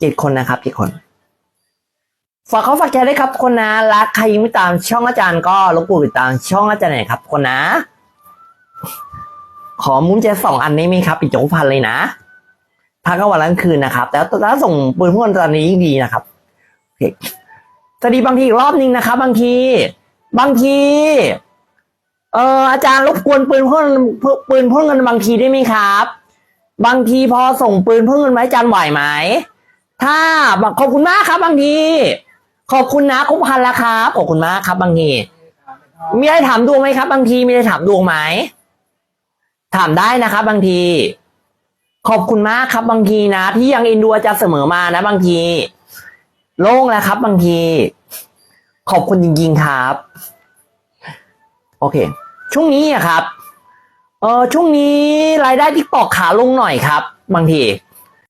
เจ็ดคนนะครับเจ็ดคน ฝากเขาฝากใจด้วยครับ คนนะและใครยังไม่ตามช่องอาจารย์ก็รบกวนติดตามช่องอาจารย์หน่อยครับ คนนะ ขอมุ้นเจสองอันนี้ไหมครับอีกจงพันเลยนะพักก็วันละคืนนะครับ แต่ถ้าส่งปืนพวกตอนนี้ยิ่งดีนะครับโอเคสวัสดีบางทีอีกรอบนึงนะครับ บางที บางทีเอออาจารย์รบกวนปืนพ่นปืนพ่นเงินบางทีได้ไหมครับ บางทีพอส่งปืนพ่นเงินมาให้อาจารย์ไหวไหม ถ้าขอบคุณมากครับบางที ขอบคุณนะครบพันล้วครับขอบคุณมากครับบางทีมีอะไรถามดวงไหมครับ บางทีมีอะไรถามดวงไหมถามได้นะครับ บางที ขอบคุณมากครับ บางทีนะที่ยังเอ็นดูอาจารย์เสมอมานะ บางที โล่งแล้วครับ บางที ขอบคุณจริงๆครับ โอเค ช่วงนี้อะครับ เออช่วงนี้รายได้ทิกตอกขาลงหน่อยครับ บางที